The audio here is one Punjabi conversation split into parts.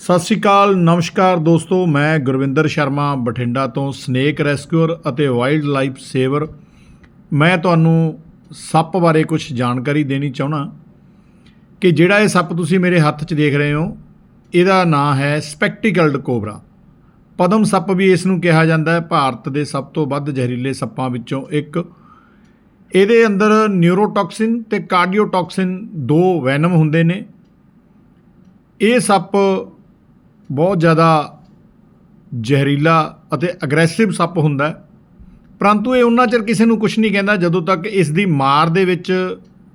ਸਤਿ ਸ਼੍ਰੀ ਅਕਾਲ, ਨਮਸਕਾਰ ਦੋਸਤੋ, ਮੈਂ ਗੁਰਵਿੰਦਰ ਸ਼ਰਮਾ, ਬਠਿੰਡਾ ਤੋਂ ਸਨੇਕ ਰੈਸਕਿਊਅਰ ਅਤੇ ਵਾਈਲਡ ਲਾਈਫ ਸੇਵਰ। ਮੈਂ ਤੁਹਾਨੂੰ ਸੱਪ ਬਾਰੇ ਕੁਝ ਜਾਣਕਾਰੀ ਦੇਣੀ ਚਾਹਣਾ ਕਿ ਜਿਹੜਾ ਇਹ ਸੱਪ ਤੁਸੀਂ ਮੇਰੇ ਹੱਥ 'ਚ ਦੇਖ ਰਹੇ ਹੋ, ਇਹਦਾ ਨਾਂ ਹੈ ਸਪੈਕਟੀਕਲਡ ਕੋਬਰਾ। ਪਦਮ ਸੱਪ ਵੀ ਇਸ ਨੂੰ ਕਿਹਾ ਜਾਂਦਾ ਹੈ। ਭਾਰਤ ਦੇ ਸਭ ਤੋਂ ਵੱਧ ਜ਼ਹਿਰੀਲੇ ਸੱਪਾਂ ਵਿੱਚੋਂ ਇੱਕ। ਇਹਦੇ ਅੰਦਰ ਨਿਊਰੋਟੌਕਸਿਨ ਤੇ ਕਾਰਡੀਓਟੌਕਸਿਨ ਦੋ ਵੈਨਮ ਹੁੰਦੇ ਨੇ। ਇਹ ਸੱਪ ਬਹੁਤ ਜ਼ਿਆਦਾ ਜ਼ਹਿਰੀਲਾ ਅਤੇ ਅਗਰੈਸਿਵ ਸੱਪ ਹੁੰਦਾ ਪਰੰਤੂ ਇਹ ਉਹਨਾਂ ਚਿਰ ਕਿਸੇ ਨੂੰ ਕੁਝ ਨਹੀਂ ਕਹਿੰਦਾ, ਜਦੋਂ ਤੱਕ ਇਸ ਦੀ ਮਾਰ ਦੇ ਵਿੱਚ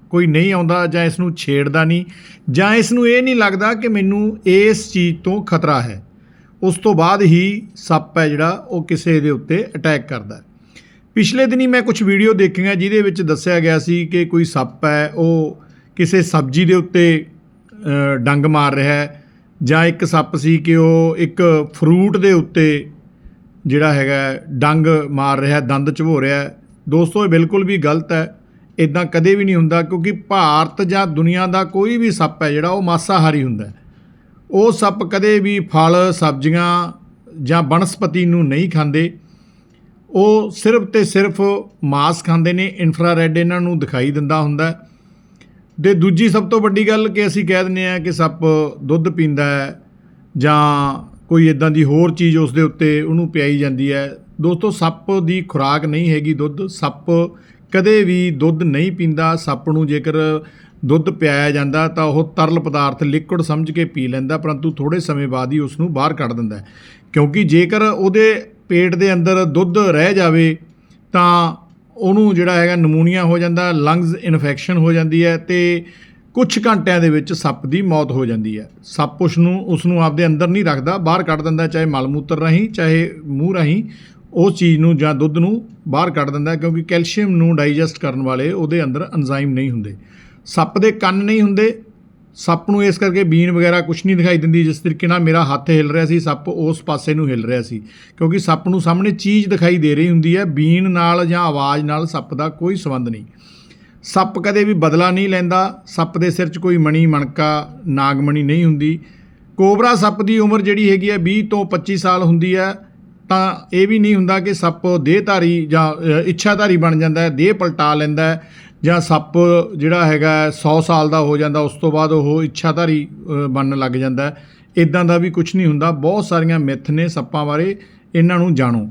ਕੋਈ ਨਹੀਂ ਆਉਂਦਾ ਜਾਂ ਇਸ ਨੂੰ ਛੇੜਦਾ ਨਹੀਂ, ਜਾਂ ਇਸ ਨੂੰ ਇਹ ਨਹੀਂ ਲੱਗਦਾ ਕਿ ਮੈਨੂੰ ਇਸ ਚੀਜ਼ ਤੋਂ ਖਤਰਾ ਹੈ। ਉਸ ਤੋਂ ਬਾਅਦ ਹੀ ਸੱਪ ਹੈ ਜਿਹੜਾ, ਉਹ ਕਿਸੇ ਦੇ ਉੱਤੇ ਅਟੈਕ ਕਰਦਾ ਹੈ। ਪਿਛਲੇ ਦਿਨੀ ਮੈਂ ਕੁਝ ਵੀਡੀਓ ਦੇਖੀਆਂ ਜਿਹਦੇ ਵਿੱਚ ਦੱਸਿਆ ਗਿਆ ਸੀ ਕਿ ਕੋਈ ਸੱਪ ਹੈ, ਉਹ ਕਿਸੇ ਸਬਜ਼ੀ ਦੇ ਉੱਤੇ ਡੰਗ ਮਾਰ ਰਿਹਾ ਹੈ। ਜਾਂ ਇੱਕ ਸੱਪ ਸੀ ਕਿ ਉਹ ਇੱਕ ਫਰੂਟ ਦੇ ਉੱਤੇ ਜਿਹੜਾ ਹੈਗਾ ਡੰਗ ਮਾਰ ਰਿਹਾ ਹੈ, ਦੰਦ ਚਬੋ ਰਿਹਾ ਹੈ। ਦੋਸਤੋ ਇਹ ਬਿਲਕੁਲ ਵੀ ਗਲਤ ਹੈ। ਇਦਾਂ ਕਦੇ ਵੀ ਨਹੀਂ ਹੁੰਦਾ ਕਿਉਂਕਿ ਭਾਰਤ ਜਾਂ ਦੁਨੀਆ ਦਾ ਕੋਈ ਵੀ ਸੱਪ ਹੈ ਜਿਹੜਾ ਉਹ ਮਾਸਾਹਾਰੀ ਹੁੰਦਾ ਹੈ। ਉਹ ਸੱਪ ਕਦੇ ਵੀ ਫਲ ਸਬਜ਼ੀਆਂ ਜਾਂ ਬਨਸਪਤੀ ਨੂੰ ਨਹੀਂ ਖਾਂਦੇ। ਉਹ ਸਿਰਫ ਤੇ ਸਿਰਫ ਮਾਸ ਖਾਂਦੇ ਨੇ ਇਨਫਰਾਰੈਡ ਇਹਨਾਂ ਨੂੰ ਦਿਖਾਈ ਦਿੰਦਾ ਹੁੰਦਾ ਹੈ। ਤੇ ਦੂਜੀ ਸਭ ਤੋਂ ਵੱਡੀ ਗੱਲ ਕਿ ਅਸੀਂ ਕਹਿ ਦਿੰਦੇ ਆ ਕਿ ਸੱਪ ਦੁੱਧ ਪੀਂਦਾ ਹੈ ਜਾਂ ਕੋਈ ਇਦਾਂ ਦੀ ਹੋਰ ਚੀਜ਼ ਉਸ ਦੇ ਉੱਤੇ ਉਹਨੂੰ ਪਿਆਈ ਜਾਂਦੀ ਹੈ। ਦੋਸਤੋ, ਸੱਪ ਦੀ ਖੁਰਾਕ ਨਹੀਂ ਹੈਗੀ ਦੁੱਧ। ਸੱਪ ਕਦੇ ਵੀ ਦੁੱਧ ਨਹੀਂ ਪੀਂਦਾ। ਸੱਪ ਨੂੰ ਜੇਕਰ ਦੁੱਧ ਪਿਆਇਆ ਜਾਂਦਾ ਤਾਂ ਉਹ ਤਰਲ ਪਦਾਰਥ ਲਿਕੁਇਡ ਸਮਝ ਕੇ ਪੀ ਲੈਂਦਾ, ਪਰੰਤੂ ਥੋੜੇ ਸਮੇਂ ਬਾਅਦ ਹੀ ਉਸ ਨੂੰ ਬਾਹਰ ਕੱਢ ਦਿੰਦਾ ਕਿਉਂਕਿ ਜੇਕਰ ਉਹਦੇ ਪੇਟ ਦੇ ਅੰਦਰ ਦੁੱਧ ਰਹਿ ਜਾਵੇ ਤਾਂ ਉਹਨੂੰ ਜਿਹੜਾ ਹੈਗਾ ਨਮੂਨੀਆ ਹੋ ਜਾਂਦਾ ਲੰਗਸ ਇਨਫੈਕਸ਼ਨ ਹੋ ਜਾਂਦੀ ਹੈ ਤੇ ਕੁਝ ਘੰਟਿਆਂ ਦੇ ਵਿੱਚ ਸੱਪ ਦੀ ਮੌਤ ਹੋ ਜਾਂਦੀ ਹੈ। ਸੱਪ ਉਸ ਨੂੰ ਉਸ ਨੂੰ ਆਪਦੇ ਅੰਦਰ ਨਹੀਂ ਰੱਖਦਾ, ਬਾਹਰ ਕੱਢ ਦਿੰਦਾ, ਚਾਹੇ ਮਲ ਮੂਤਰ ਰਾਹੀਂ, ਚਾਹੇ ਮੂੰਹ ਰਾਹੀਂ, ਉਸ ਚੀਜ਼ ਨੂੰ ਜਾਂ ਦੁੱਧ ਨੂੰ ਬਾਹਰ ਕੱਢ ਦਿੰਦਾ ਕਿਉਂਕਿ ਕੈਲਸ਼ੀਅਮ ਨੂੰ ਡਾਈਜੈਸਟ ਕਰਨ ਵਾਲੇ ਉਹਦੇ ਅੰਦਰ ਐਂਜ਼ਾਈਮ ਨਹੀਂ ਹੁੰਦੇ। ਸੱਪ ਦੇ ਕੰਨ ਨਹੀਂ ਹੁੰਦੇ ਸੱਪ ਨੂੰ ਇਸ ਕਰਕੇ ਬੀਨ ਵਗੈਰਾ ਕੁਝ ਨਹੀਂ ਦਿਖਾਈ ਦਿੰਦੀ, ਜਿਸ ਤਰੀਕੇ ਨਾਲ ਮੇਰਾ ਹੱਥ ਹਿਲ ਰਿਹਾ ਸੀ, ਸੱਪ ਉਸ ਪਾਸੇ ਨੂੰ ਹਿਲ ਰਿਹਾ ਸੀ। ਕਿਉਂਕਿ ਸੱਪ ਨੂੰ ਸਾਹਮਣੇ ਚੀਜ਼ ਦਿਖਾਈ ਦੇ ਰਹੀ ਹੁੰਦੀ ਹੈ, ਬੀਨ ਨਾਲ ਜਾਂ ਆਵਾਜ਼ ਨਾਲ ਸੱਪ ਦਾ ਕੋਈ ਸੰਬੰਧ ਨਹੀਂ। ਸੱਪ ਕਦੇ ਵੀ ਬਦਲਾ ਨਹੀਂ ਲੈਂਦਾ, ਸੱਪ ਦੇ ਸਿਰ 'ਚ ਕੋਈ ਮਣੀ, ਮਣਕਾ, ਨਾਗਮਣੀ ਨਹੀਂ ਹੁੰਦੀ। ਕੋਬਰਾ ਸੱਪ ਦੀ ਉਮਰ ਜਿਹੜੀ ਹੈਗੀ ਹੈ 20 ਤੋਂ 25 ਸਾਲ ਹੁੰਦੀ ਹੈ, ਤਾਂ ਇਹ ਵੀ ਨਹੀਂ ਹੁੰਦਾ ਕਿ ਸੱਪ ਦੇਹਧਾਰੀ ਜਾਂ ਇੱਛਾਧਾਰੀ ਬਣ ਜਾਂਦਾ ਹੈ, ਦੇਹ ਪਲਟਾ ਲੈਂਦਾ ਹੈ। ਜਾਂ ਸੱਪ ਜਿਹੜਾ ਹੈਗਾ 100 ਸਾਲ ਦਾ ਹੋ ਜਾਂਦਾ, ਉਸ ਤੋਂ ਬਾਅਦ ਉਹ ਇੱਛਾਧਾਰੀ ਬਣਨ ਲੱਗ ਜਾਂਦਾ ਹੈ। ਇਦਾਂ ਦਾ ਵੀ ਕੁਝ ਨਹੀਂ ਹੁੰਦਾ। ਬਹੁਤ ਸਾਰੀਆਂ ਮਿੱਥ ਨੇ ਸੱਪਾਂ ਬਾਰੇ। ਇਹਨਾਂ ਨੂੰ ਜਾਣੋ।